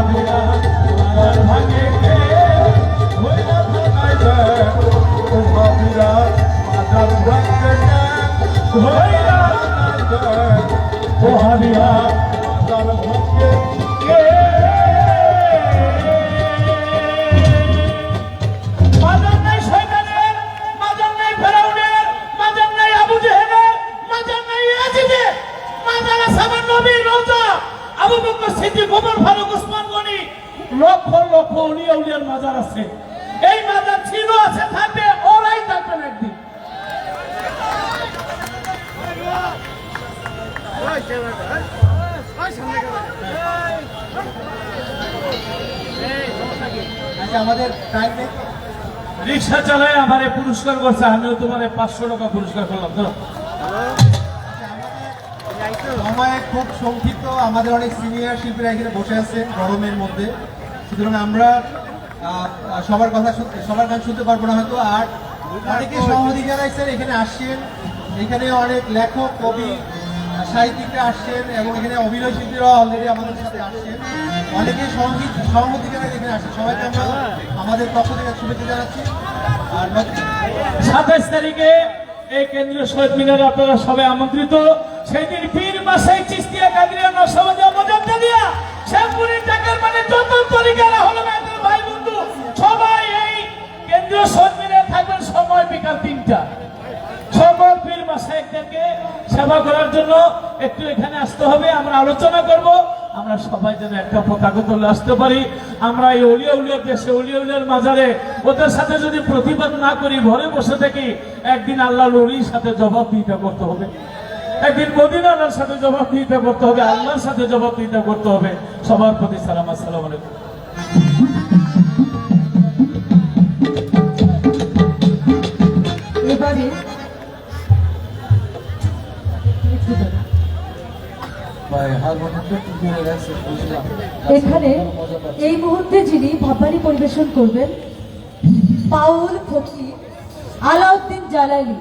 Amen. আমাদের রিক্সা চালায় আমারে পুরস্কার করছে আমিও তোমার পাঁচশো টাকা পুরস্কার করলাম ধরো। সময় খুব সংক্ষিপ্ত আমাদের অনেক সিনিয়র শিল্পীরা এখানে বসে আছেন গরমের মধ্যে। সুতরাং আমরা সবার কথা সবার গান শুনতে পারব না হয়তো। আর অনেকে সহমতি জানাইছেন এখানে আসছেন। এখানে অনেক লেখক কবি সাহিত্যিকরা আসছেন এবং এখানে অভিনয় শিল্পীরা অলরেডি আমাদের সাথে আসছেন। অনেকে সহমতি সহমতি জানাই এখানে আসছেন সবাইকে আমরা আমাদের পক্ষ থেকে শুভেচ্ছা জানাচ্ছি। আর সাতাইশ তারিখে এই কেন্দ্রীয় শহীদ মিনারে আপনারা সবাই আমন্ত্রিত। সেই দিন পীর মাসাই চিস্তিয়া কাদিয়া নকশাবাজা মজাদ্দা দিয়া শ্যামপুরের টাকার মানে যত তরিকারা হলো আমাদের ভাই বন্ধু। সবাই এই কেন্দ্রীয় শহীদ মিনারে থাকবেন সময় বিকাল তিনটা। সকল পীর মাসাইকদেরকে সেবা করার জন্য একটু এখানে আসতে হবে। আমরা আলোচনা করব। আমরা সবাই যেন একটা পতাকা তুলে আসতে পারি। আমরা এই অলিয়া উলিয়া দেশে, অলিয়া উলিয়ার মাজারে ওদের সাথে যদি প্রতিবাদ না করি, ঘরে বসে থাকি একদিন আল্লাহ লড়ির সাথে জবাব দিতে করতে হবে। একদিন মোদিন আল্লাহর সাথে জবাব দিতে করতে হবে, আল্লাহর সাথে জবাব দিতে করতে হবে। সবার প্রতি সালাম, আসসালাম আলাইকুম। এখানে এই মুহূর্তে যিনি ভাপারি পরিবেশন করবেন, পাউল ফকির আলাউদ্দিন জালালি।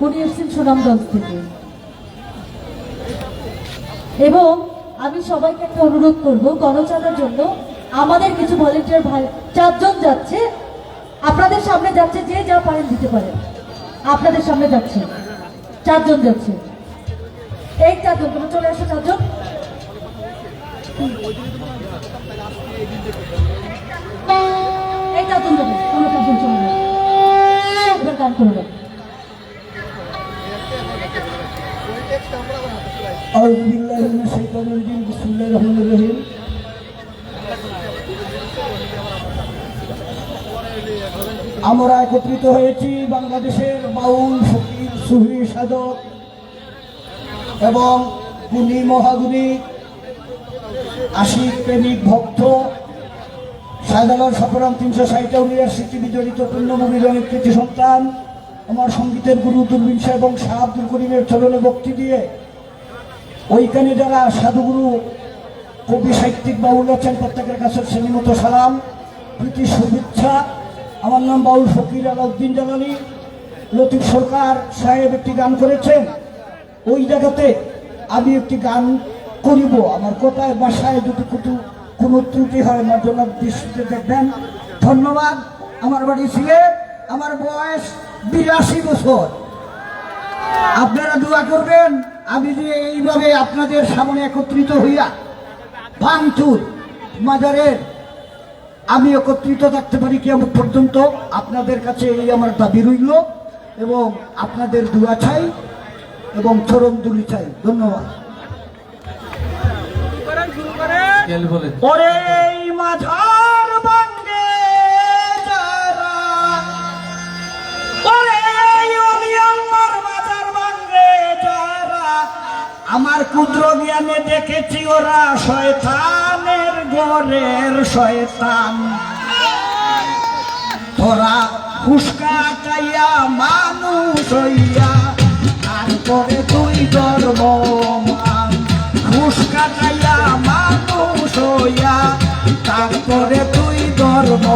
উনি এসেছেন সুনামগঞ্জ থেকে। এবং আমি সবাইকে একটা অনুরোধ করব, গণচাঁদার জন্য আমাদের কিছু ভলেন্টিয়ার ভাই, চারজন যাচ্ছে। আপনাদের সামনে যাচ্ছে যে যা পারেন দিতে পারেন। আপনাদের সামনে যাচ্ছে। চারজন যাচ্ছে। এই চারজন তোমরা চলে আসো চারজন এই চারজন যাবে তোমরা চারজন চলে যাবে এবার গান করে দাও أعوذ بالله من الشيطان الرجيم بسم الله الرحمن الرحيم আমরা একত্রিত হয়েছি বাংলাদেশের বাউল ফকির সুফি সাধক এবং গুণী মহাগুণী আশিক, প্রেমিক, ভক্ত শাহজালাল সফরাম তিনশো ষাটটা ইউনিভার্সিটি বিজড়িত পূর্ণভূমির অনেক কৃতি সন্তান, আমার সঙ্গীতের গুরু দুর্বিন এবং শাহ আব্দুল করিমের চলনে ভক্তি দিয়ে ওইখানে যারা সাধুগুরু, কবি, সাহিত্যিক বাউল আছেন, প্রত্যেকের কাছে শ্রেণীমতো সালাম, প্রীতি, শুভেচ্ছা। আমার নাম বাউল ফকির আলাউদ্দিন জালালি। লতিফ সরকার সাহেব একটি গান করেছেন। ওই জায়গাতে আমি একটি গান করিব। আমার কোথায়, বাসায় যদি কুটু, কোনো ত্রুটি হয় আমার জন্য দৃষ্টিতে দেখবেন। ধন্যবাদ। আমার বাড়ি সিলেট আমার বয়স বিরাশি বছর। আপনারা দোয়া করবেন, আমি যে এইভাবে আপনাদের সামনে একত্রিত হইয়া ভাঙচুর, মাজারের, আমি একত্রিত থাকতে পারি কি আমার পর্যন্ত। আপনাদের কাছে এই আমার দাবি রইল এবং আপনাদের দোয়া চাই। এবং চরম দুলি চাই। ধন্যবাদ। আমার মাঝার ক্ষুদ্র জ্ঞানে দেখেছি ওরা শয়তানের ঘরের শয়তান। তোরা ফুসকা চাইয়া মানুষ হইয়া জন্ম ঘুষ কাটাইয়া মানুষ হইয়া তারপরে তুই ধর্ম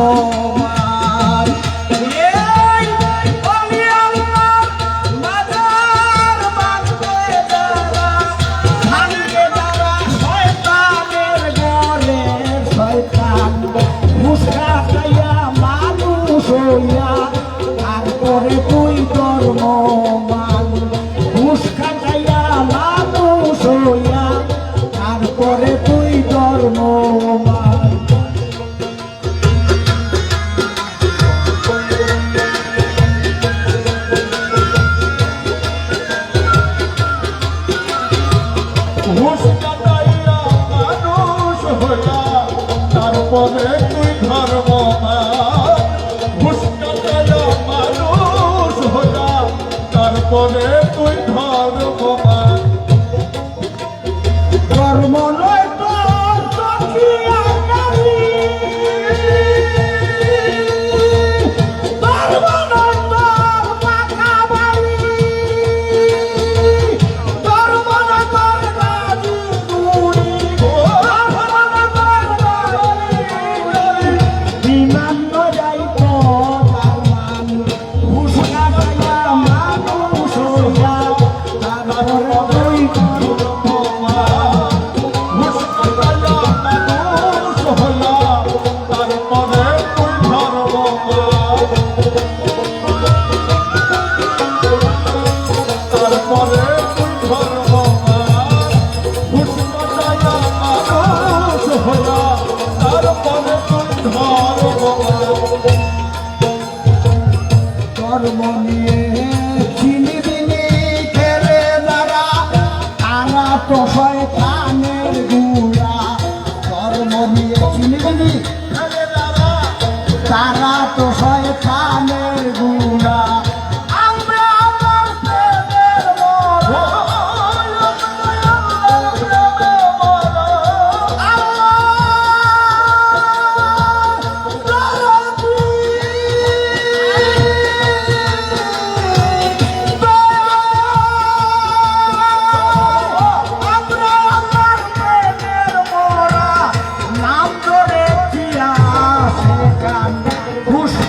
Então.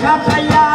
দেখা পাইয়া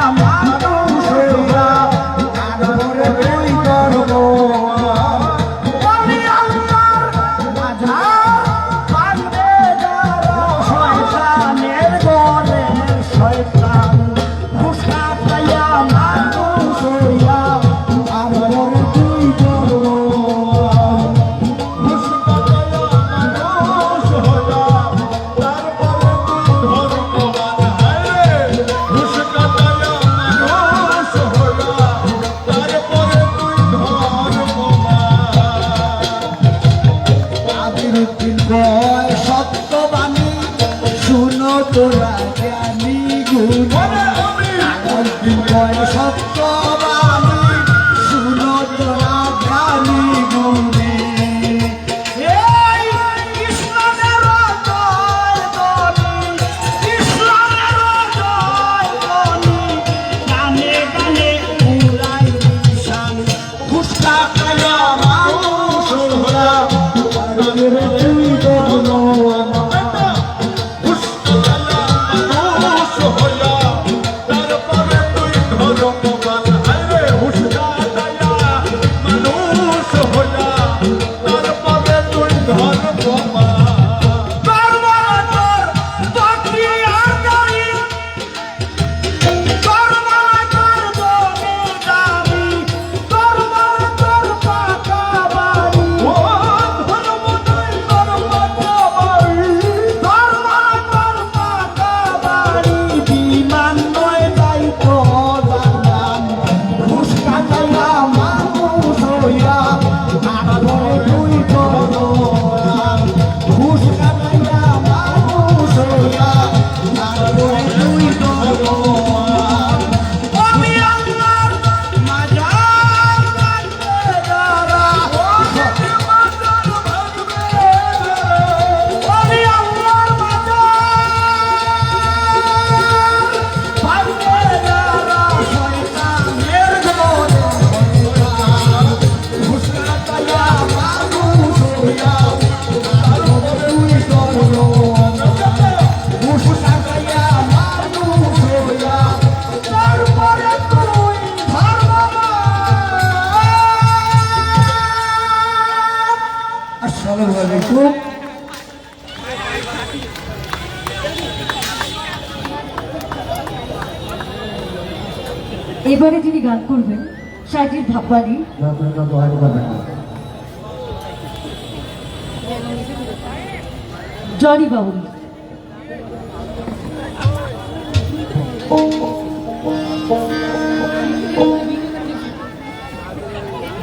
llorar. এবারে যিনি গান করবেন সাজির ভাববানি জনি বাউল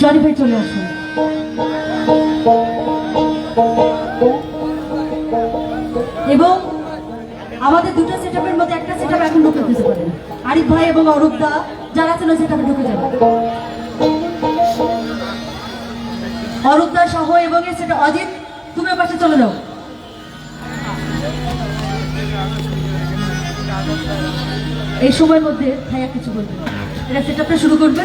জনি ভাই চলে আসুন। আমাদের দুটো সেটআপের মধ্যে একটা সেটআপ এখন ঢুকে দিতে পারেন আরিফ ভাই এবং অরূপ দা যারা ছিল সেটআপে ঢুকে যাবে। অরূপ দা সহ এবং সেটা অজিত, তুমি পাশে চলে যাও। এই সময়ের মধ্যে ভাইয়া কিছু বলবে এটা সেট আপটা শুরু করবে।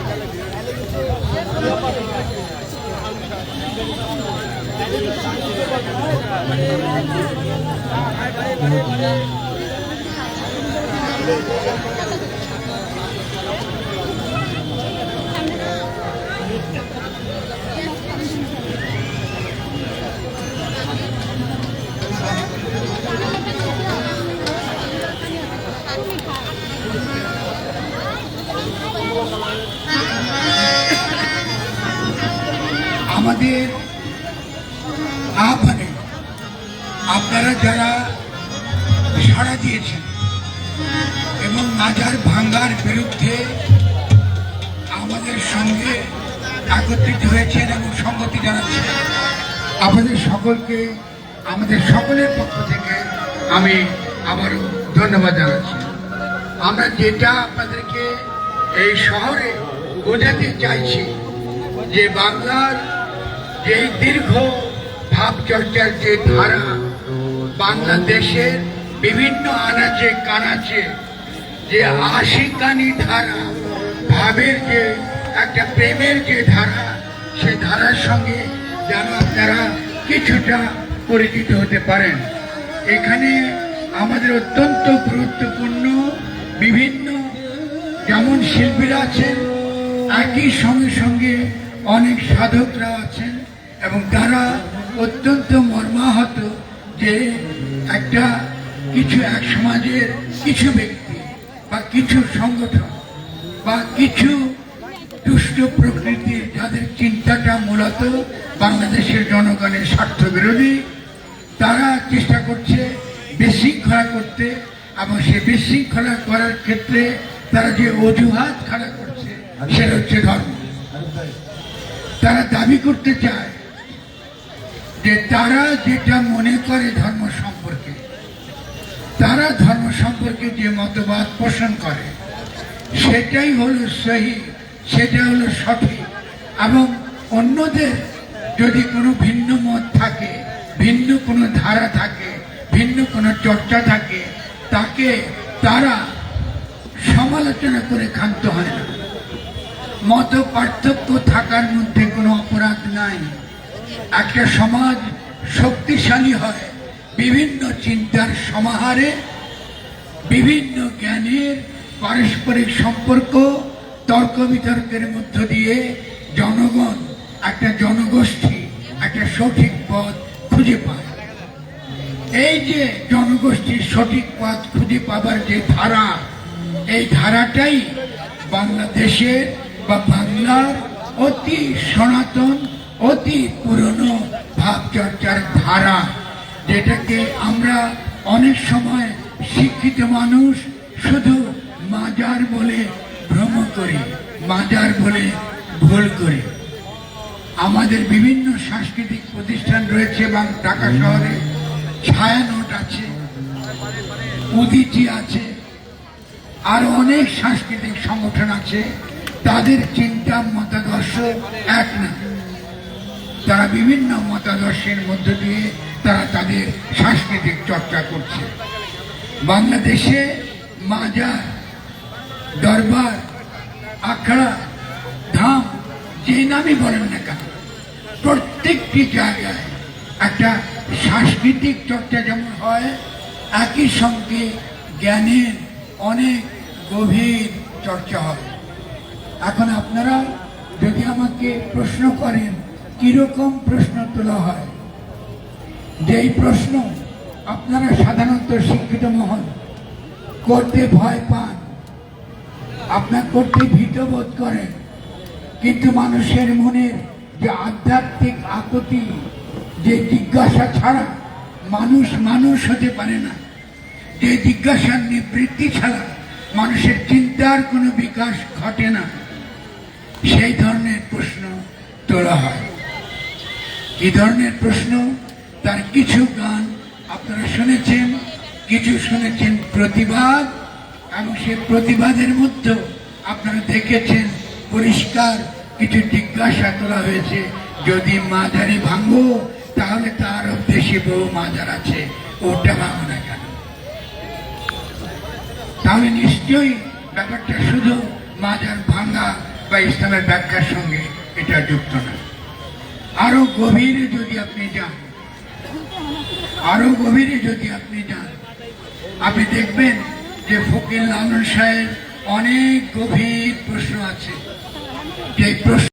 আমাদের আহ্বানে আপনারা যারা সাড়া দিয়েছেন এবং মাজার ভাঙ্গার বিরুদ্ধে আমাদের সঙ্গে একত্রিত হয়েছেন এবং সংগতি জানাচ্ছেন, আপনাদের সকলকে, আমাদের সকলের পক্ষ থেকে আমি আবারও ধন্যবাদ জানাচ্ছি। আমরা যেটা আপনাদেরকে এই শহরে বোঝাতে চাইছি যে বাংলার যে দীর্ঘ ভাব চর্চার যে ধারা বাংলাদেশের বিভিন্ন আনাচে কানাচে যে আশিকানি ধারা, ভাবের যে, একটা প্রেমের যে ধারা, সে ধারার সঙ্গে যেন আপনারা কিছুটা পরিচিত হতে পারেন। এখানে আমাদের অত্যন্ত গুরুত্বপূর্ণ বিভিন্ন যেমন শিল্পীরা আছেন, একই সঙ্গে সঙ্গে অনেক সাধকরা আছেন এবং তারা অত্যন্ত মর্মাহত যে একটা কিছু এক সমাজের কিছু ব্যক্তি বা কিছু সংগঠন বা কিছু দুষ্ট প্রকৃতির যাদের চিন্তাটা মূলত বাংলাদেশের জনগণের স্বার্থ বিরোধী তারা চেষ্টা করছে বিশৃঙ্খলা করতে এবং সে বিশৃঙ্খলা করার ক্ষেত্রে তারা যে অজুহাত খাড়া করছে, সেটা হচ্ছে ধর্ম। তারা দাবি করতে চায় যে তারা যেটা মনে করে ধর্ম সম্পর্কে, তারা ধর্ম সম্পর্কে যে মতবাদ পোষণ করে, সেটাই হলো সহি, সেটা হলো সঠিক। এবং অন্যদের যদি কোনো ভিন্ন মত থাকে, ভিন্ন কোনো ধারা থাকে, ভিন্ন কোনো চর্চা থাকে, তাকে তারা সমালোচনা করে ক্ষান্ত হয় না। মত পার্থক্য থাকার মধ্যে কোনো অপরাধ নাই। একটা সমাজ শক্তিশালী হয়। বিভিন্ন চিন্তার সমাহারে, বিভিন্ন জ্ঞানের পারস্পরিক সম্পর্ক তর্ক বিতর্কের মধ্য দিয়ে জনগণ একটা জনগোষ্ঠী, একটা সঠিক পথ খুঁজে পায়। এই যে জনগোষ্ঠীর সঠিক পথ খুঁজে পাবার যে ধারা, এই ধারাটাই বাংলাদেশের বা বাংলার অতি সনাতন অতি পুরনো ভাবচর্চার ধারা, যেটাকে আমরা অনেক সময় শিক্ষিত মানুষ শুধু মাজার বলে ভ্রম করি, মাজার বলে ভুল করি। আমাদের বিভিন্ন সাংস্কৃতিক প্রতিষ্ঠান রয়েছে এবং ঢাকা শহরে ছায়ানট আছে, উদিচি আছে, আর অনেক সাংস্কৃতিক সংগঠন আছে, তাদের চিন্তা মতাদর্শ এক না। তারা বিভিন্ন মতাদর্শের মধ্য দিয়ে তারা তাদের সাংস্কৃতিক চর্চা করছে। বাংলাদেশে মাজার দরবার, আখড়া, ধাম, যে নামই বলেন না কেন, প্রত্যেকটি জায়গায় একটা সাংস্কৃতিক চর্চা যেমন হয়, একই সঙ্গে জ্ঞানের অনেক গভীর চর্চা হয়। এখন আপনারা যদি আমাকে প্রশ্ন করেন কীরকম প্রশ্ন তোলা হয়? যেই প্রশ্ন আপনারা সাধারণত শিক্ষিত মহল করতে ভয় পান, আপনার করতে ভীত বোধ করেন, কিন্তু মানুষের মনের যে আধ্যাত্মিক আকতি, যে জিজ্ঞাসা ছাড়া মানুষ মানুষ হতে পারে না, যে জিজ্ঞাসার নিবৃত্তি ছাড়া মানুষের চিন্তার কোনো বিকাশ ঘটে না, সেই ধরনের প্রশ্ন তোলা হয়। কি ধরনের প্রশ্ন, তার কিছু গান আপনারা শুনেছেন, কিছু শুনেছেন প্রতিবাদ, এবং সে প্রতিবাদের মধ্যে আপনারা দেখেছেন পরিষ্কার কিছু জিজ্ঞাসা করা হয়েছে, যদি মাঝারি ভাঙো তাহলে তার দেশে বহু মাজার আছে, ওটা ভাঙো না কেন? তাহলে নিশ্চয়ই ব্যাপারটা শুধু মাজার ভাঙা বা ইসলামের ব্যাখ্যার সঙ্গে এটা যুক্ত না। আরও গভীরে যদি আপনি যান, আরও গভীরে যদি আপনি যান, আপনি দেখবেন যে ফকির লালন সাহেব অনেক গভীর প্রশ্ন আছে। যে প্রশ্ন